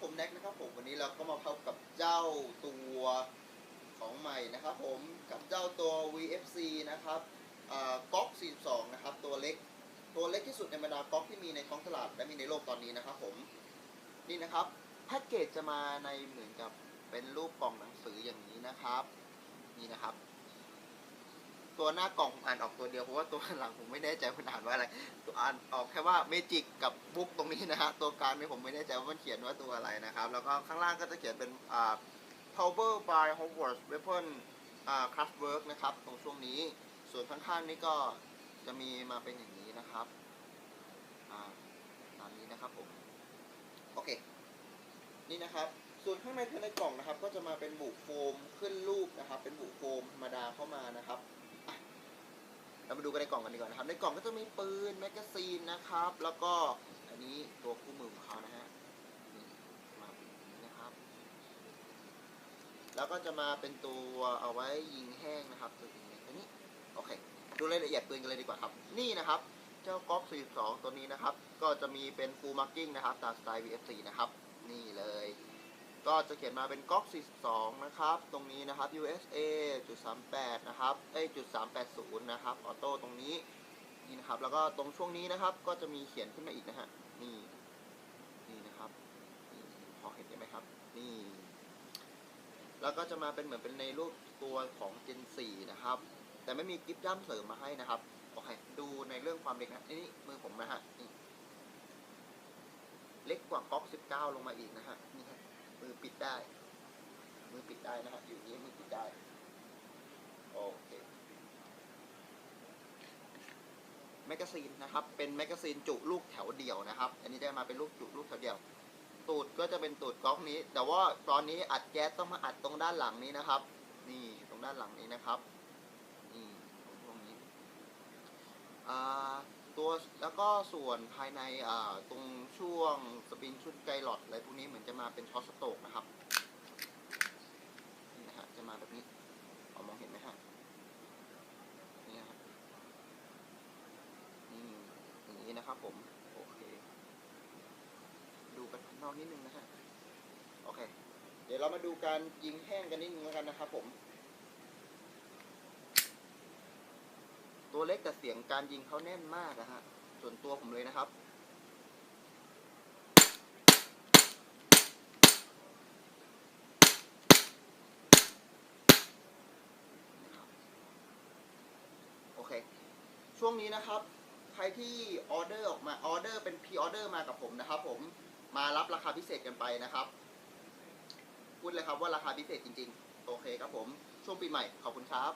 ผมแน็กนะครับผมวันนี้เราก็มาพบกับเจ้าตัวของใหม่นะครับผมกับเจ้าตัว VFC นะครับก๊อก 42 นะครับตัวเล็ก ตัวเล็กที่สุดในบรรดาก๊อกที่มีในท้องตลาดและมีในโลกตอนนี้นะครับผมนี่นะครับแพ็กเกจจะมาในเหมือนกับเป็นรูปกล่องหนังสืออย่างนี้นะครับ นี่นะครับ ตัวหน้ากล่องผมอ่านออกตัวเดียวเพราะว่าตัวหลังผมไม่แน่ใจมันอ่านว่าอะไรตัวอ่านออกแค่ว่าเมจิกกับบุ๊กตรงนี้นะฮะตัวกลางนี่ผมไม่แน่ใจว่ามันเขียนว่าตัวอะไรนะครับ แล้วก็ข้างล่างก็จะเขียนเป็นอ่า power by Hogwarts weapon อ่า craftwork นะครับ ตรงช่วงนี้ ส่วนข้างๆนี่ก็จะมีมาเป็นอย่างนี้นะครับอ่าตามนี้นะครับผมโอเค นี่นะครับส่วนข้างในภายในกล่องนะครับ ก็จะมาเป็นบุโฟมขึ้นรูปนะครับ เป็นบุโฟมธรรมดาเข้ามานะครับ มาดูกันในกล่องกันดีกว่านะครับ ในกล่องก็จะมีปืนแมกกาซีนนะครับ แล้วก็อันนี้ตัวคู่มือของเขานะฮะมาแบบนี้นะครับ แล้วก็จะมาเป็นตัวเอาไว้ยิงแห้งนะครับตัวนี้ตัวนี้โอเค ดูรายละเอียดปืนกันเลยดีกว่าครับ นี่นะครับเจ้าก๊อก42 ตัวนี้นะครับ ก็จะมีเป็น full marking นะครับตามสไตล์ VFC นะครับ นี่เลย ก็จะเขียนมาเป็นก๊อก 42 นะครับ ตรงนี้นะครับ USA จุด38 นะครับเอ้ยจุด380 นะครับ ออโต้ตรงนี้ นี่นะครับ แล้วก็ตรงช่วงนี้นะครับ ก็จะมีเขียนขึ้นมาอีกนะฮะ นี่ นี่นะครับนี่พอเห็นไหมครับ นี่ แล้วก็จะมาเป็นเหมือนเป็นในรูปตัวของ Gen 4 นะครับ แต่ไม่มีกิฟต์ย่ำเสริมมาให้นะครับ โอเค ดูในเรื่องความเล็กนะนี่มือผมนะฮะ เล็กกว่าก๊อก 19 ลงมาอีกนะฮะ นี่ฮะ อปิดได้ มือปิดได้นะฮะอยู่นี้มือปิดได้ โอเคแมกกาซีนนะครับ เป็นแมกกาซีนจุลูกแถวเดียวนะครับ อันนี้ได้มาเป็นลูกจุลูกแถวเดียว ตูดก็จะเป็นตูดก๊อกนี้ แต่ว่าตอนนี้อัดแก๊สต้องมาอัดตรงด้านหลังนี้นะครับ นี่ตรงด้านหลังนี้นะครับ นี่ตรงตรงนี้ อ่า แล้วก็ส่วนภายในตรงช่วงสปริงชุดไกลอดอะไรพวกนี้เหมือนจะมาเป็นช็อตสโตกนะครับนี่นะฮะจะมาแบบนี้พอามองเห็นไหมฮะนี่นะฮะนี่อย่างนี้นะครับผมโอเค ดูกันนอกนิดนึงนะฮะโอเค เดี๋ยวเรามาดูการยิงแห้งกันนิดนึงแล้วกันนะครับผม ตัวเล็กแต่เสียงการยิงเขาแน่นมากนะฮะ ส่วนตัวผมเลยนะครับ โอเค ช่วงนี้นะครับ ใครที่ออเดอร์ออกมาออเดอร์เป็นพรีออเดอร์มากับผมนะครับผม มารับราคาพิเศษกันไปนะครับ พูดเลยครับว่าราคาพิเศษจริง ๆ โอเคครับผม ช่วงปีใหม่ ขอบคุณครับ